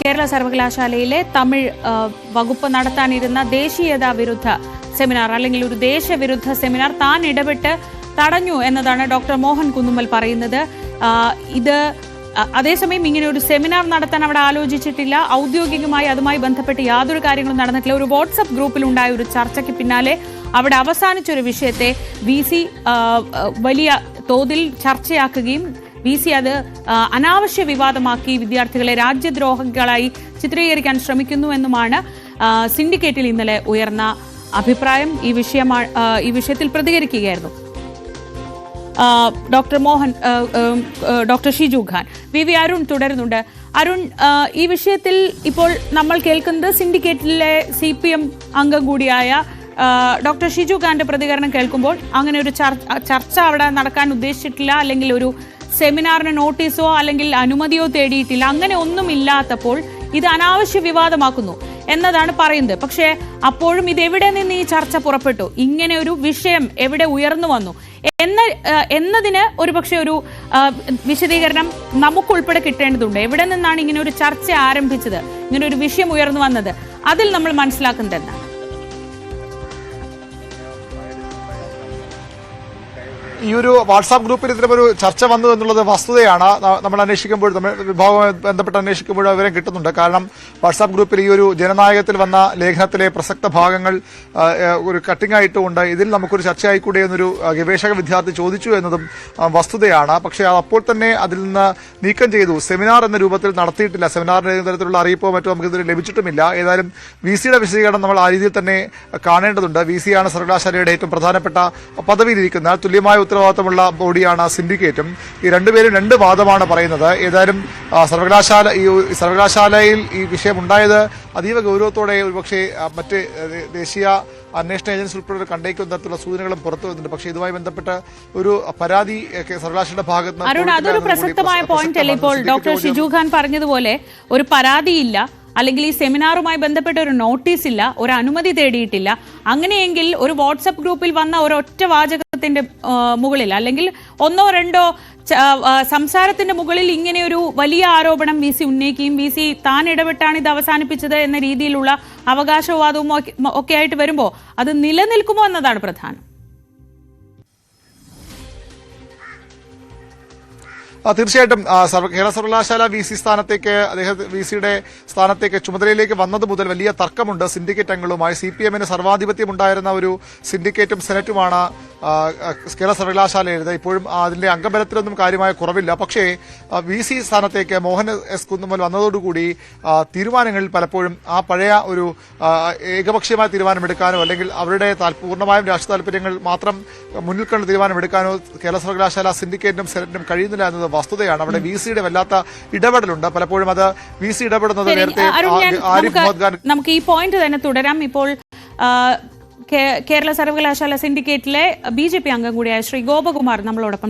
കേരള സർവകലാശാലയിലെ തമിഴ് വകുപ്പ് നടത്താനിരുന്ന ദേശീയതാ വിരുദ്ധ സെമിനാർ അല്ലെങ്കിൽ ഒരു ദേശവിരുദ്ധ സെമിനാർ താൻ ഇടപെട്ട് തടഞ്ഞു എന്നതാണ് ഡോക്ടർ മോഹൻ കുന്നുമ്മൽ പറയുന്നത്. ഇത് അതേസമയം ഇങ്ങനെ ഒരു സെമിനാർ നടത്താൻ അവിടെ ആലോചിച്ചിട്ടില്ല. ഔദ്യോഗികമായി അതുമായി ബന്ധപ്പെട്ട് യാതൊരു കാര്യങ്ങളും നടന്നിട്ടില്ല. ഒരു വാട്സപ്പ് ഗ്രൂപ്പിലുണ്ടായ ഒരു ചർച്ചയ്ക്ക് പിന്നാലെ അവിടെ അവസാനിച്ചൊരു വിഷയത്തെ വി വലിയ തോതിൽ ചർച്ചയാക്കുകയും വി സി അത് അനാവശ്യ വിവാദമാക്കി വിദ്യാർത്ഥികളെ രാജ്യദ്രോഹികളായി ചിത്രീകരിക്കാൻ ശ്രമിക്കുന്നു എന്നുമാണ് സിൻഡിക്കേറ്റിൽ ഇന്നലെ ഉയർന്ന അഭിപ്രായം. ഈ വിഷയമാണ് ഈ വിഷയത്തിൽ പ്രതികരിക്കുകയായിരുന്നു. Doctor Mohan doctor Shiju Khan. V V Arun തുടരുന്നുണ്ട്. അരുൺ ഈ വിഷയത്തിൽ ഇപ്പോൾ നമ്മൾ കേൾക്കുന്നത് സിൻഡിക്കേറ്റിലെ സി പി എം അംഗം കൂടിയായ ഡോക്ടർ ഷിജു ഖാന്റെ പ്രതികരണം കേൾക്കുമ്പോൾ അങ്ങനെ ഒരു ചർച്ച അവിടെ നടക്കാൻ ഉദ്ദേശിച്ചിട്ടില്ല അല്ലെങ്കിൽ ഒരു സെമിനാറിന് നോട്ടീസോ അല്ലെങ്കിൽ അനുമതിയോ തേടിയിട്ടില്ല. അങ്ങനെ ഒന്നും ഇല്ലാത്തപ്പോൾ ഇത് അനാവശ്യ വിവാദമാക്കുന്നു എന്നതാണ് പറയുന്നത്. പക്ഷേ അപ്പോഴും ഇത് എവിടെ നിന്ന് ഈ ചർച്ച പുറപ്പെട്ടു? ഇങ്ങനെ ഒരു വിഷയം എവിടെ ഉയർന്നു വന്നു? എന്ന എന്നതിന് ഒരു പക്ഷേ ഒരു വിശദീകരണം നമുക്കുൾപ്പെടെ കിട്ടേണ്ടതുണ്ട്. എവിടെ നിന്നാണ് ഇങ്ങനെ ഒരു ചർച്ച ആരംഭിച്ചത്? ഇങ്ങനെ ഒരു വിഷയം ഉയർന്നു വന്നത്? അതിൽ നമ്മൾ മനസ്സിലാക്കുന്നത് എന്താണ് ഈ ഒരു വാട്സാപ്പ് ഗ്രൂപ്പിൽ ഇത്തരമൊരു ചർച്ച വന്നു എന്നുള്ളത് വസ്തുതയാണ്. നമ്മൾ അന്വേഷിക്കുമ്പോൾ നമ്മൾ വിഭാഗവുമായി ബന്ധപ്പെട്ട് അന്വേഷിക്കുമ്പോൾ വിവരം കിട്ടുന്നുണ്ട്. കാരണം വാട്സാപ്പ് ഗ്രൂപ്പിൽ ഈ ഒരു ജനനായകത്തിൽ വന്ന ലേഖനത്തിലെ പ്രസക്ത ഭാഗങ്ങൾ ഒരു കട്ടിംഗ് ആയിട്ടുമുണ്ട് ഇതിൽ നമുക്കൊരു ചർച്ചയായിക്കൂടെ എന്നൊരു ഗവേഷക വിദ്യാർത്ഥി ചോദിച്ചു എന്നതും വസ്തുതയാണ്. പക്ഷേ അപ്പോൾ തന്നെ അതിൽ നിന്ന് നീക്കം ചെയ്തു. സെമിനാർ എന്ന രൂപത്തിൽ നടത്തിയിട്ടില്ല. സെമിനാറിന് തരത്തിലുള്ള അറിയിപ്പോ മറ്റോ നമുക്ക് ഇതുവരെ ലഭിച്ചിട്ടുമില്ല. ഏതായാലും വി സിയുടെ വിശദീകരണം നമ്മൾ ആ രീതിയിൽ തന്നെ കാണേണ്ടതുണ്ട്. വി സിയാണ് സർവകലാശാലയുടെ ഏറ്റവും പ്രധാനപ്പെട്ട പദവിയിലിരിക്കുന്ന തുല്യമായ ഉത്തരവാദിത്തമുള്ള ബോഡിയാണ് സിൻഡിക്കേറ്റും. ഈ രണ്ടുപേരും രണ്ട് വാദമാണ് പറയുന്നത്. ഏതായാലും സർവകലാശാല ഈ സർവകലാശാലയിൽ ഈ വിഷയം ഉണ്ടായത് അതീവ ഗൗരവത്തോടെ ഒരുപക്ഷെ മറ്റ് ദേശീയ അന്വേഷണ ഏജൻസി ഉൾപ്പെടെ കണ്ടേക്കുന്ന തരത്തിലുള്ള സൂചനകളും പുറത്തു വരുന്നുണ്ട് പക്ഷേ ഇതുമായി ബന്ധപ്പെട്ട് ഒരു പരാതി സർവകലാശാലയുടെ ഭാഗത്ത് നിന്ന് അരുൺ അതൊരു പ്രസക്തമായ പ്രസ- പോയിന്റ് അല്ലേ? ഇപ്പോൾ ഡോക്ടർ ഷിജു ഖാൻ പറഞ്ഞതുപോലെ ഒരു പരാതിയില്ല അല്ലെങ്കിൽ ഈ സെമിനാറുമായി ബന്ധപ്പെട്ട ഒരു നോട്ടീസ് ഇല്ല ഒരു അനുമതി തേടിയിട്ടില്ല. അങ്ങനെയെങ്കിൽ ഒരു വാട്സപ്പ് ഗ്രൂപ്പിൽ വന്ന ഒരൊറ്റ വാചകത്തിന്റെ ആ, മുകളിൽ. അല്ലെങ്കിൽ ഒന്നോ രണ്ടോ സംസാരത്തിന്റെ മുകളിൽ ഇങ്ങനെ ഒരു വലിയ ആരോപണം വി സി ഉന്നയിക്കുകയും വി സി താൻ ഇടപെട്ടാണ് ഇത് അവസാനിപ്പിച്ചത് എന്ന രീതിയിലുള്ള അവകാശവാദവും ഒക്കെ ആയിട്ട് വരുമ്പോൾ അത് നിലനിൽക്കുമോ എന്നതാണ് പ്രധാനം? തീർച്ചയായിട്ടും കേരള സർവകലാശാല വി സി സ്ഥാനത്തേക്ക് അദ്ദേഹം വി സിയുടെ സ്ഥാനത്തേക്ക് ചുമതലയിലേക്ക് വന്നത് മുതൽ വലിയ തർക്കമുണ്ട്. സിൻഡിക്കേറ്റ് അംഗങ്ങളുമായി സി പി എമ്മിന് സർവാധിപത്യം ഉണ്ടായിരുന്ന ഒരു സിൻഡിക്കേറ്റും സെനറ്റുമാണ് കേരള സർവകലാശാല കേരള സർവകലാശാലയിൽ ഇപ്പോഴും അതിന്റെ അംഗബലത്തിലൊന്നും കാര്യമായ കുറവില്ല. പക്ഷേ വി സി സ്ഥാനത്തേക്ക് മോഹൻ എസ് കുന്നുമൽ വന്നതോടുകൂടി തീരുമാനങ്ങളിൽ പലപ്പോഴും ആ പഴയ ഒരു ഏകപക്ഷീയമായ തീരുമാനമെടുക്കാനോ അല്ലെങ്കിൽ അവരുടെ പൂർണമായും രാഷ്ട്രീയ താല്പര്യങ്ങൾ മാത്രം മുന്നിൽ കണ്ട് തീരുമാനമെടുക്കാനോ കേരള സർവകലാശാല സിൻഡിക്കേറ്റിനും സെനറ്റിനും കഴിയുന്നില്ല എന്നത് വസ്തുതയാണ്. അവിടെ വി സിയുടെ വല്ലാത്ത ഇടപെടലുണ്ട്. പലപ്പോഴും അത് വി സി ഇടപെടുന്നത് നേരത്തെ ആരിഫ് മുഹമ്മദ് ഖാൻ നമുക്ക് ഈ പോയിന്റ് തന്നെ തുടരാം. ഇപ്പോൾ കേരള സർവകലാശാല സിൻഡിക്കേറ്റിലെ ബി ജെ പി അംഗം കൂടിയായ ശ്രീ ഗോപകുമാർ നമ്മളോടൊപ്പം